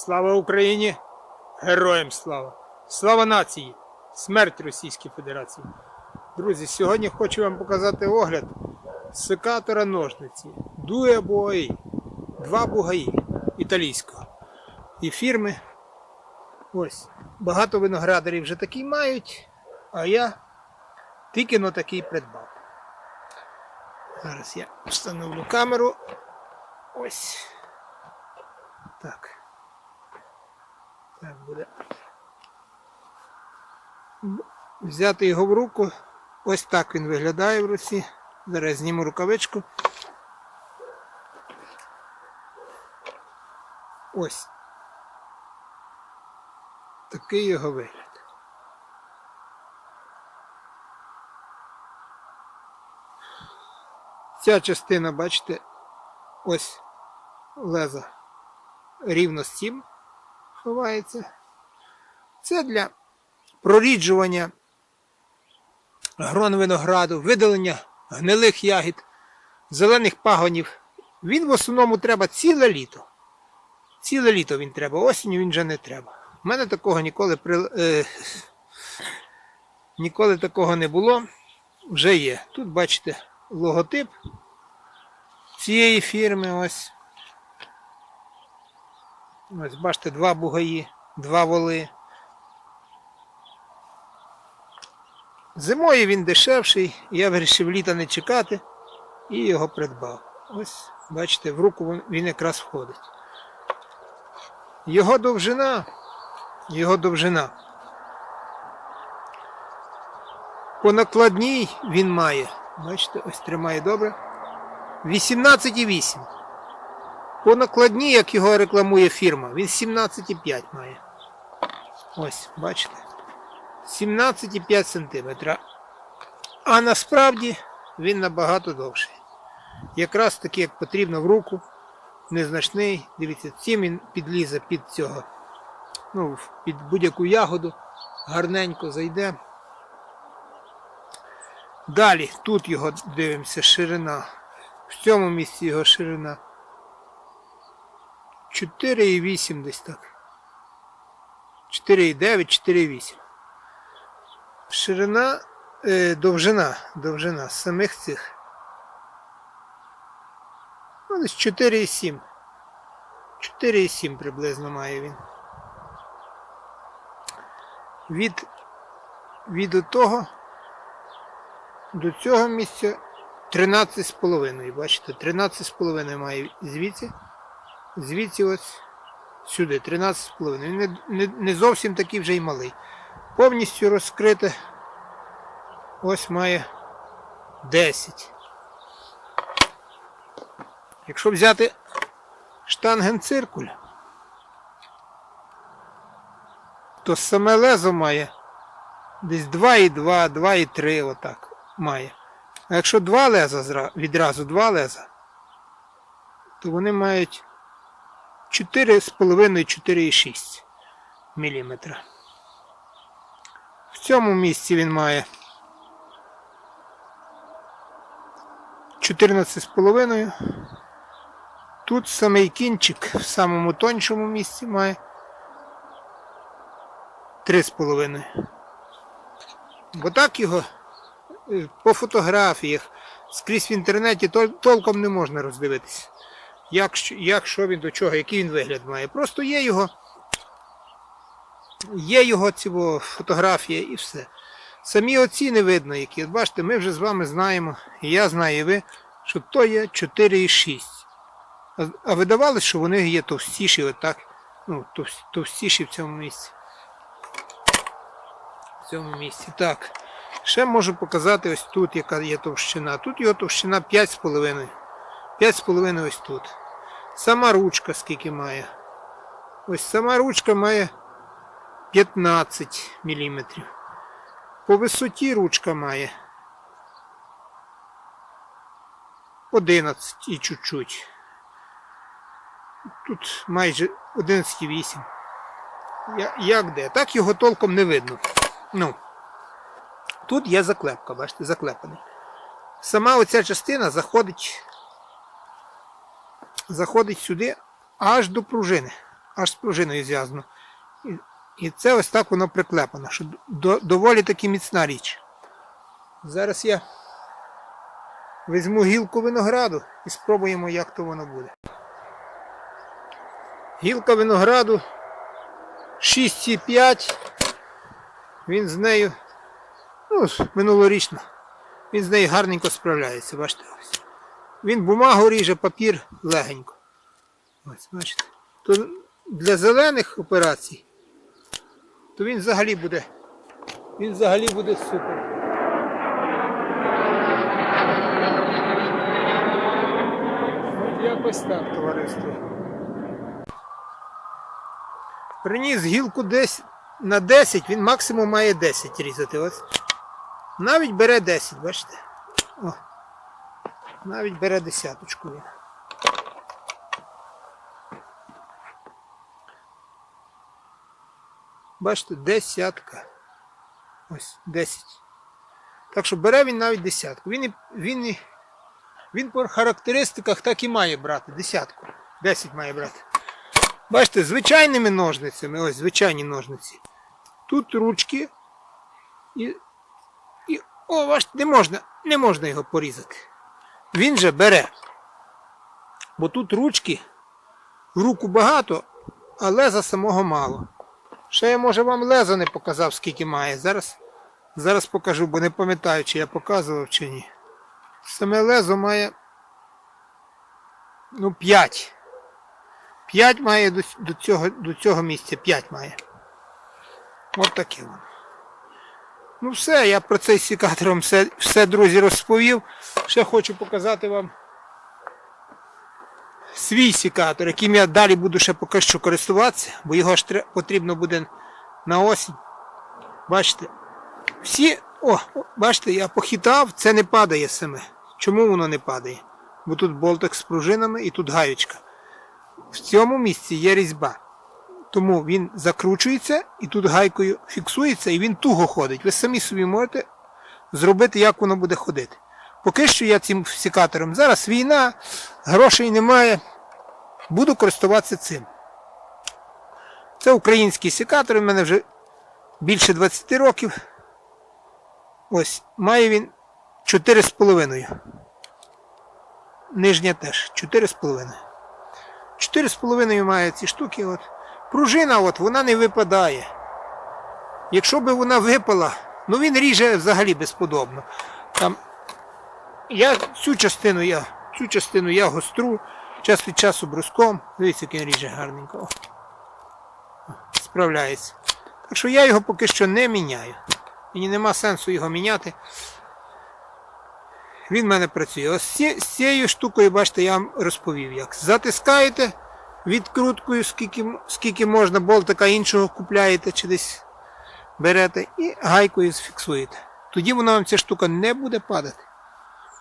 Слава Україні! Героям слава! Слава нації! Смерть Російській Федерації! Друзі, сьогодні хочу вам показати огляд секатора ножниці Дуе Буаї. Два бугаї італійського. І фірми. Ось. Багато виноградарів вже такий мають, а я тільки но такий придбав. Зараз я встановлю камеру. Ось. Так. Так буде. Взяти його в руку. Ось так він виглядає в руці. Зараз зніму рукавичку. Ось. Такий його вигляд. Ця частина, бачите, ось леза рівно з цим ховається. Це для проріджування грон винограду, видалення гнилих ягід, зелених пагонів. Він в основному треба ціле літо. Ціле літо він треба, осінню він вже не треба. У мене такого ніколи при... е... ніколи такого не було. Вже є. Тут бачите логотип цієї фірми. Ось. Ось бачите, два бугаї, два воли. Зимою він дешевший, я вирішив літа не чекати і його придбав. Ось, бачите, в руку він- якраз входить. Його довжина, його довжина. По накладній він має, бачите, ось тримає добре. 18,8. По накладній, як його рекламує фірма, він 17,5 має. Ось, бачите. 17,5 см. А насправді він набагато довший. Якраз таки, як потрібно в руку, незначний. Дивіться, цим він підлізе під цього. Ну, під будь-яку ягоду. Гарненько зайде. Далі, тут його дивимося, ширина. В цьому місці його ширина. 4,8 десь так. 4,9, 4,8. Ширина, е, довжина, довжина самих цих. Ну, десь 4,7. 4,7 приблизно має він. Від, від того до цього місця 13,5. Бачите, 13,5 має звідси. Звідси ось сюди, 13,5. Він не, не, не зовсім такий вже й малий. Повністю розкрите. Ось має 10. Якщо взяти штангенциркуль, то саме лезо має десь 2,2, 2,3 отак має. А якщо два леза відразу два леза, то вони мають 4,5-4,6 мм. В цьому місці він має 14,5. Тут самий кінчик в самому тоншому місці має 3,5. Бо так його е, по фотографіях скрізь в інтернеті толком не можна роздивитися. Як, як що він до чого, який він вигляд має. Просто є його, є його ці фотографія і все. Самі оці не видно, які. От бачите, ми вже з вами знаємо, і я знаю, і ви, що то є 4,6. А, а видавалось, що вони є товстіші, отак. Ну, товстіші в цьому місці. В цьому місці. Так. Ще можу показати ось тут, яка є товщина. Тут його товщина 5,5. 5,5 ось тут. Сама ручка скільки має. Ось сама ручка має 15 мм. По висоті ручка має 11 і чуть-чуть. Тут майже 11,8. Як де? Так його толком не видно. Ну, тут є заклепка, бачите, заклепаний. Сама оця частина заходить, заходить сюди аж до пружини. аж з пружиною зв'язано. І, це ось так воно приклепано, що до, доволі таки міцна річ. Зараз я візьму гілку винограду і спробуємо, як то воно буде. Гілка винограду 6,5. Він з нею, ну, минулорічно, він з нею гарненько справляється, бачите ось. Він бумагу ріже, папір легенько. Ось, бачите. То для зелених операцій, то він взагалі буде. Він взагалі буде супер. Якось так, товариство. Приніс гілку десь на 10, він максимум має 10 різати. Ось. Навіть бере 10, бачите? О. Навіть бере десяточку він. Бачите, десятка. Ось, 10. Так що бере він навіть десятку. Він, і, він, він по характеристиках так і має брати. Десятку. 10 має брати. Бачите, звичайними ножницями, ось звичайні ножниці. Тут ручки. І, і о, бачите, не можна, не можна його порізати. Він же бере. Бо тут ручки, руку багато, а леза самого мало. Ще я, може, вам лезо не показав, скільки має. Зараз, зараз покажу, бо не пам'ятаю, чи я показував, чи ні. Саме лезо має ну, 5. 5 має до, до, цього, до цього місця, 5 має. От таке воно. Ну все, я про цей секатор вам все, все, друзі, розповів. Ще хочу показати вам свій секатор, яким я далі буду ще поки що користуватися, бо його ж потрібно буде на осінь. Бачите, всі, о, бачите, я похитав, це не падає саме. Чому воно не падає? Бо тут болтик з пружинами і тут гаючка. В цьому місці є різьба. Тому він закручується і тут гайкою фіксується і він туго ходить. Ви самі собі можете зробити, як воно буде ходити. Поки що я цим секатором. Зараз війна, грошей немає. Буду користуватися цим. Це український секатор, у мене вже більше 20 років. Ось, має він 4,5. Нижня теж 4,5. 4,5 має ці штуки. От. Пружина от, вона не випадає. Якщо б вона випала, ну він ріже взагалі безподобно. Там, я цю частину я, цю частину я гостру, час від часу бруском. Дивіться, як він ріже гарненько. Справляється. Так що я його поки що не міняю. Мені нема сенсу його міняти. Він в мене працює. Ось з цією штукою, бачите, я вам розповів як. Затискаєте відкруткою, скільки, скільки можна, болтика іншого купляєте чи десь берете і гайкою зфіксуєте. Тоді вона вам ця штука не буде падати.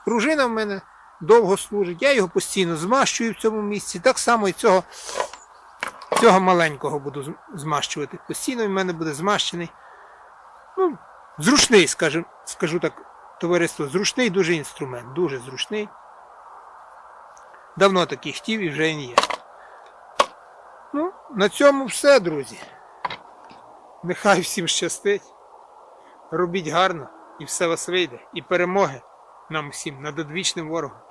Пружина в мене довго служить, я його постійно змащую в цьому місці. Так само і цього, цього маленького буду змащувати. Постійно в мене буде змащений. Ну, зручний, скажу, скажу так, товариство, зручний дуже інструмент, дуже зручний. Давно такий хотів і вже він є. На цьому все, друзі. Нехай всім щастить. Робіть гарно і все вас вийде. І перемоги нам всім над одвічним ворогом.